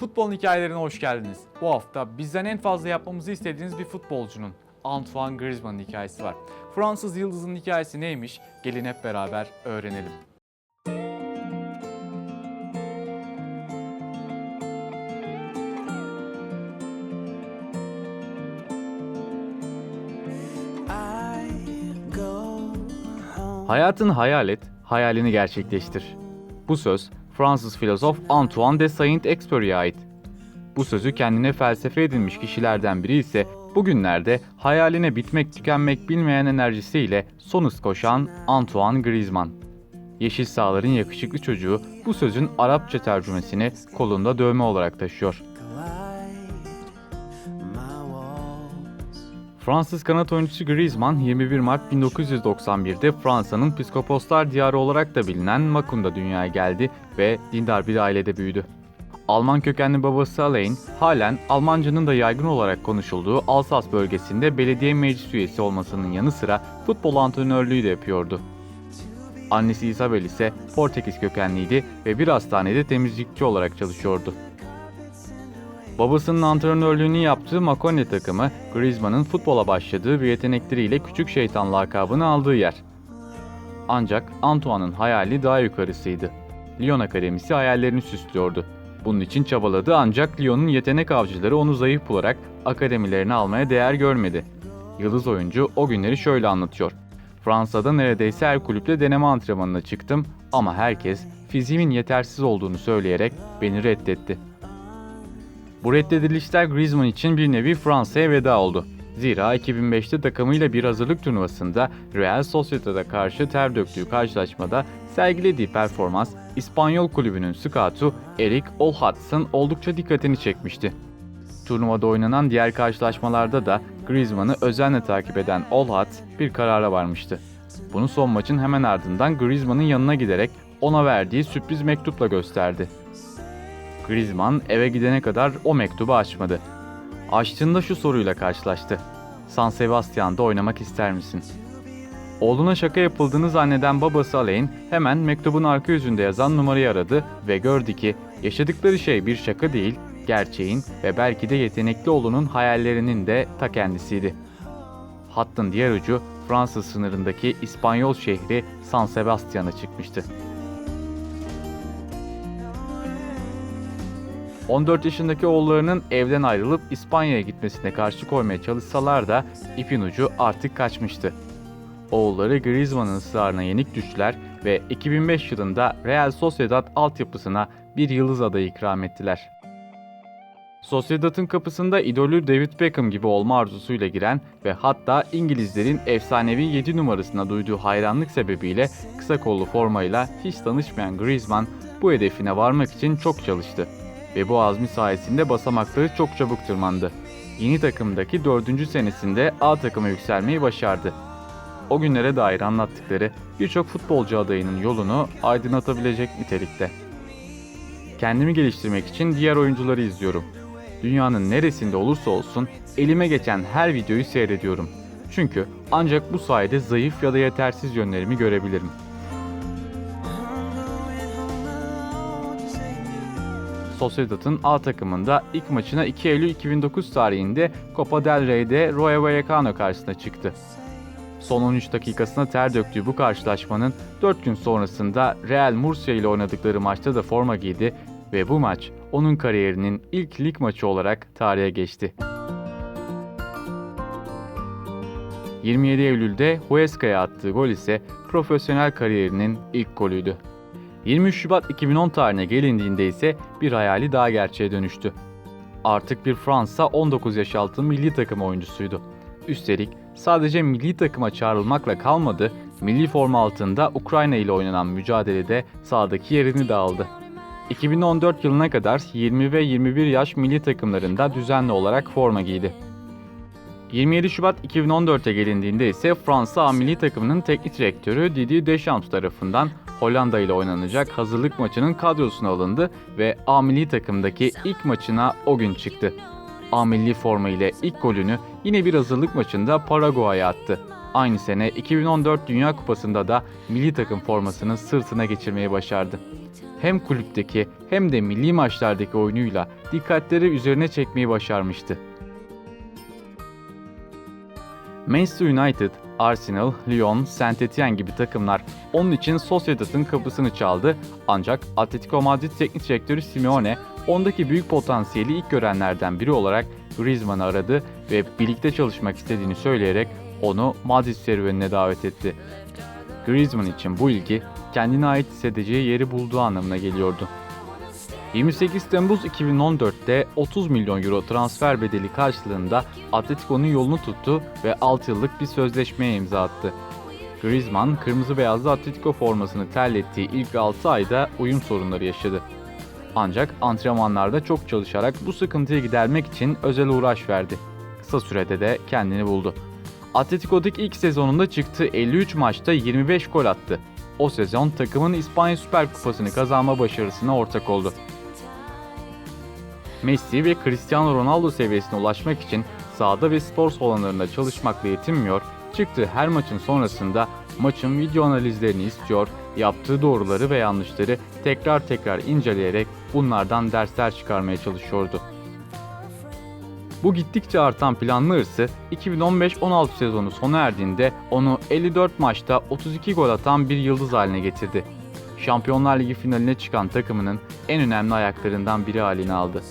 Futbolun hikayelerine hoş geldiniz. Bu hafta bizden en fazla yapmamızı istediğiniz bir futbolcunun Antoine Griezmann'ın hikayesi var. Fransız yıldızın hikayesi neymiş? Gelin hep beraber öğrenelim. Hayatın hayal et, hayalini gerçekleştir. Bu söz Fransız filozof Antoine de Saint-Exupéry'e ait. Bu sözü kendine felsefe edinmiş kişilerden biri ise bugünlerde hayaline bitmek tükenmek bilmeyen enerjisiyle son hız koşan Antoine Griezmann. Yeşil sahaların yakışıklı çocuğu bu sözün Arapça tercümesini kolunda dövme olarak taşıyor. Fransız kanat oyuncusu Griezmann 21 Mart 1991'de Fransa'nın psikoposlar diyarı olarak da bilinen Makun'da dünyaya geldi ve dindar bir ailede büyüdü. Alman kökenli babası Alain, halen Almancanın da yaygın olarak konuşulduğu Alsas bölgesinde belediye meclis üyesi olmasının yanı sıra futbol antrenörlüğü de yapıyordu. Annesi Isabel ise Portekiz kökenliydi ve bir hastanede temizlikçi olarak çalışıyordu. Babasının antrenörlüğünü yaptığı Makone takımı, Griezmann'ın futbola başladığı ve yetenekleriyle Küçük Şeytan lakabını aldığı yer. Ancak Antoine'ın hayali daha yukarısıydı. Lyon Akademisi hayallerini süslüyordu. Bunun için çabaladı ancak Lyon'un yetenek avcıları onu zayıf bularak akademilerine almaya değer görmedi. Yıldız oyuncu o günleri şöyle anlatıyor. Fransa'da neredeyse her kulüple deneme antrenmanına çıktım ama herkes fiziğimin yetersiz olduğunu söyleyerek beni reddetti. Bu reddedilişler Griezmann için bir nevi Fransa'ya veda oldu. Zira 2005'te takımıyla bir hazırlık turnuvasında Real Sociedad'a karşı ter döktüğü karşılaşmada sergilediği performans İspanyol kulübünün skautu Eric Olhatz'ın oldukça dikkatini çekmişti. Turnuvada oynanan diğer karşılaşmalarda da Griezmann'ı özenle takip eden Olhatz bir karara varmıştı. Bunu son maçın hemen ardından Griezmann'ın yanına giderek ona verdiği sürpriz mektupla gösterdi. Griezmann eve gidene kadar o mektubu açmadı. Açtığında şu soruyla karşılaştı. San Sebastian'da oynamak ister misin? Oğluna şaka yapıldığını zanneden babası Alain hemen mektubun arka yüzünde yazan numarayı aradı ve gördü ki yaşadıkları şey bir şaka değil, gerçeğin ve belki de yetenekli oğlunun hayallerinin de ta kendisiydi. Hattın diğer ucu Fransız sınırındaki İspanyol şehri San Sebastian'a çıkmıştı. 14 yaşındaki oğullarının evden ayrılıp İspanya'ya gitmesine karşı koymaya çalışsalar da ipin ucu artık kaçmıştı. Oğulları Griezmann'ın ısrarına yenik düştüler ve 2005 yılında Real Sociedad altyapısına bir yıldız adayı ikram ettiler. Sociedad'ın kapısında idolü David Beckham gibi olma arzusuyla giren ve hatta İngilizlerin efsanevi 7 numarasına duyduğu hayranlık sebebiyle kısa kollu formayla hiç tanışmayan Griezmann bu hedefine varmak için çok çalıştı ve bu azmi sayesinde basamakları çok çabuk tırmandı. Yeni takımdaki 4. senesinde A takıma yükselmeyi başardı. O günlere dair anlattıkları birçok futbolcu adayının yolunu aydınlatabilecek nitelikte. Kendimi geliştirmek için diğer oyuncuları izliyorum. Dünyanın neresinde olursa olsun elime geçen her videoyu seyrediyorum. Çünkü ancak bu sayede zayıf ya da yetersiz yönlerimi görebilirim. Sociedad'ın A takımında ilk maçına 2 Eylül 2009 tarihinde Copa del Rey'de Rayo Vallecano karşısına çıktı. Son 13 dakikasına ter döktüğü bu karşılaşmanın 4 gün sonrasında Real Murcia ile oynadıkları maçta da forma giydi ve bu maç onun kariyerinin ilk lig maçı olarak tarihe geçti. 27 Eylül'de Huesca'ya attığı gol ise profesyonel kariyerinin ilk golüydü. 23 Şubat 2010 tarihine gelindiğinde ise bir hayali daha gerçeğe dönüştü. Artık bir Fransa 19 yaş altı milli takım oyuncusuydu. Üstelik sadece milli takıma çağrılmakla kalmadı, milli forma altında Ukrayna ile oynanan mücadelede sahadaki yerini de aldı. 2014 yılına kadar 20 ve 21 yaş milli takımlarında düzenli olarak forma giydi. 27 Şubat 2014'e gelindiğinde ise Fransa milli takımının teknik direktörü Didier Deschamps tarafından Hollanda ile oynanacak hazırlık maçının kadrosuna alındı ve A milli takımdaki ilk maçına o gün çıktı. A milli forma ile ilk golünü yine bir hazırlık maçında Paraguay'a attı. Aynı sene 2014 Dünya Kupası'nda da milli takım formasını sırtına geçirmeyi başardı. hem kulüpteki hem de milli maçlardaki oyunuyla dikkatleri üzerine çekmeyi başarmıştı. Manchester United, Arsenal, Lyon, Saint Etienne gibi takımlar onun için Sociedad'ın kapısını çaldı ancak Atletico Madrid teknik direktörü Simeone ondaki büyük potansiyeli ilk görenlerden biri olarak Griezmann'ı aradı ve birlikte çalışmak istediğini söyleyerek onu Madrid serüvenine davet etti. Griezmann için bu ilgi kendine ait hissedeceği yeri bulduğu anlamına geliyordu. 28 Temmuz 2014'te 30 milyon euro transfer bedeli karşılığında Atletico'nun yolunu tuttu ve 6 yıllık bir sözleşmeye imza attı. Griezmann, kırmızı beyazlı Atletico formasını terlettiği ilk 6 ayda uyum sorunları yaşadı. Ancak antrenmanlarda çok çalışarak bu sıkıntıyı gidermek için özel uğraş verdi. Kısa sürede de kendini buldu. Atletico'daki ilk sezonunda çıktığı 53 maçta 25 gol attı. O sezon takımın İspanya Süper Kupası'nı kazanma başarısına ortak oldu. Messi ve Cristiano Ronaldo seviyesine ulaşmak için sahada ve spor salonlarında çalışmakla yetinmiyor, çıktığı her maçın sonrasında maçın video analizlerini istiyor, yaptığı doğruları ve yanlışları tekrar tekrar inceleyerek bunlardan dersler çıkarmaya çalışıyordu. Bu gittikçe artan planlı hırsı 2015-16 sezonu sona erdiğinde onu 54 maçta 32 gol atan bir yıldız haline getirdi. Şampiyonlar Ligi finaline çıkan takımının en önemli ayaklarından biri haline aldı.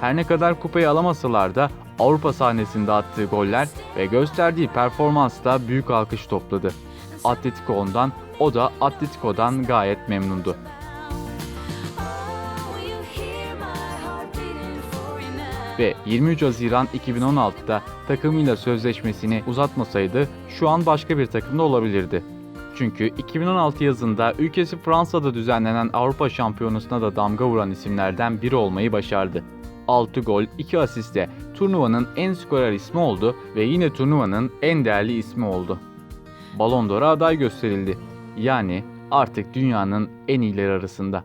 Her ne kadar kupayı alamasalar da Avrupa sahnesinde attığı goller ve gösterdiği performansla büyük alkış topladı. Atletico ondan, o da Atletico'dan gayet memnundu. ve 23 Haziran 2016'da takımıyla sözleşmesini uzatmasaydı şu an başka bir takımda olabilirdi. Çünkü 2016 yazında ülkesi Fransa'da düzenlenen Avrupa Şampiyonası'na da damga vuran isimlerden biri olmayı başardı. 6 gol, 2 asiste turnuvanın en skorer ismi oldu ve yine turnuvanın en değerli ismi oldu. Ballon d'Or'a aday gösterildi. Yani artık dünyanın en iyileri arasında.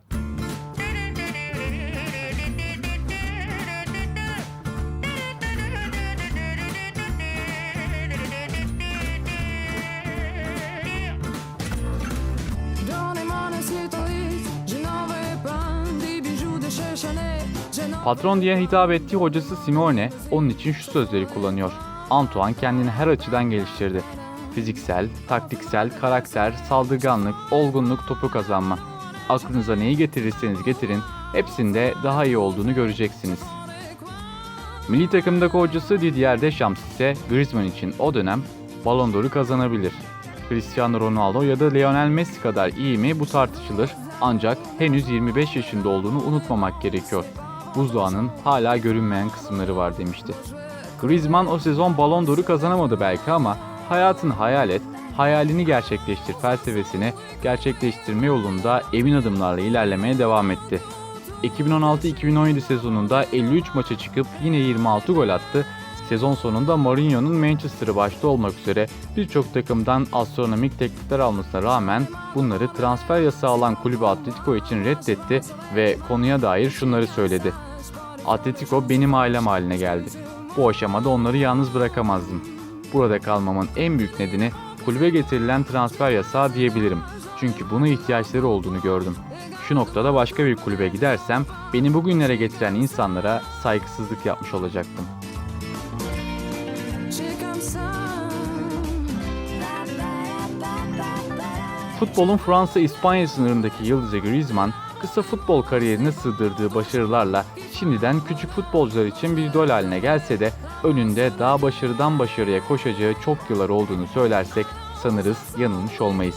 Patron diye hitap ettiği hocası Simeone onun için şu sözleri kullanıyor. Antoine kendini her açıdan geliştirdi. Fiziksel, taktiksel, karakter, saldırganlık, olgunluk, topu kazanma. Aklınıza neyi getirirseniz getirin, hepsinde daha iyi olduğunu göreceksiniz. Milli takımdaki hocası Didier Deschamps ise Griezmann için o dönem Ballon d'Or'u kazanabilir. Cristiano Ronaldo ya da Lionel Messi kadar iyi mi bu tartışılır ancak henüz 25 yaşında olduğunu unutmamak gerekiyor. Buzdağının hala görünmeyen kısımları var demişti. Griezmann o sezon Ballon d'Or'u kazanamadı belki ama hayatını hayal et, hayalini gerçekleştir felsefesini gerçekleştirme yolunda emin adımlarla ilerlemeye devam etti. 2016-2017 sezonunda 53 maça çıkıp yine 26 gol attı. Sezon sonunda Mourinho'nun Manchester'ı başta olmak üzere birçok takımdan astronomik teklifler almasına rağmen bunları transfer yasağı alan kulübü Atletico için reddetti ve konuya dair şunları söyledi. Atletico benim ailem haline geldi. Bu aşamada onları yalnız bırakamazdım. Burada kalmamın en büyük nedeni kulübe getirilen transfer yasağı diyebilirim. Çünkü buna ihtiyaçları olduğunu gördüm. Şu noktada başka bir kulübe gidersem beni bugünlere getiren insanlara saygısızlık yapmış olacaktım. Futbolun Fransa-İspanya sınırındaki yıldızı Griezmann, kısa futbol kariyerine sığdırdığı başarılarla şimdiden küçük futbolcular için bir idol haline gelse de önünde daha başarıdan başarıya koşacağı çok yıllar olduğunu söylersek sanırız yanılmış olmayız.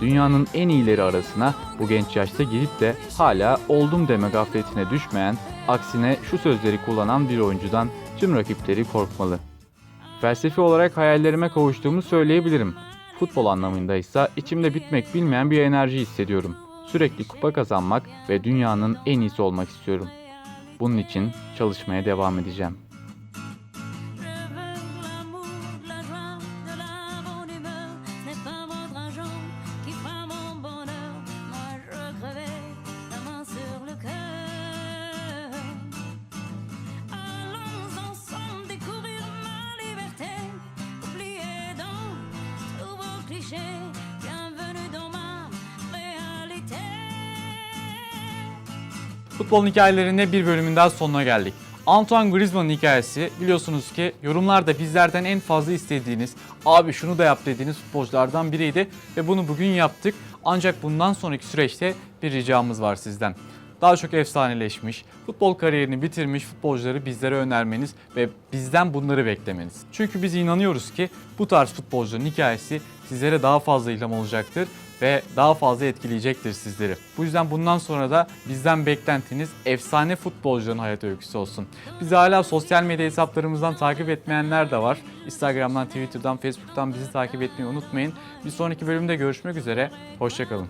Dünyanın en iyileri arasına bu genç yaşta girip de hala oldum deme gafletine düşmeyen, aksine şu sözleri kullanan bir oyuncudan tüm rakipleri korkmalı. Felsefi olarak hayallerime kavuştuğumu söyleyebilirim. Futbol anlamında ise içimde bitmek bilmeyen bir enerji hissediyorum. Sürekli kupa kazanmak ve dünyanın en iyisi olmak istiyorum. Bunun için çalışmaya devam edeceğim. Futbol hikayelerine bir bölümün daha sonuna geldik. Antoine Griezmann'ın hikayesi biliyorsunuz ki yorumlarda bizlerden en fazla istediğiniz, abi şunu da yap dediğiniz futbolculardan biriydi ve bunu bugün yaptık. Ancak bundan sonraki süreçte bir ricamız var sizden. Daha çok efsaneleşmiş, futbol kariyerini bitirmiş futbolcuları bizlere önermeniz ve bizden bunları beklemeniz. Çünkü biz inanıyoruz ki bu tarz futbolcuların hikayesi sizlere daha fazla ilham olacaktır ve daha fazla etkileyecektir sizleri. Bu yüzden bundan sonra da bizden beklentiniz efsane futbolcuların hayat öyküsü olsun. Bizi hala sosyal medya hesaplarımızdan takip etmeyenler de var. Instagram'dan, Twitter'dan, Facebook'tan bizi takip etmeyi unutmayın. Bir sonraki bölümde görüşmek üzere. Hoşçakalın.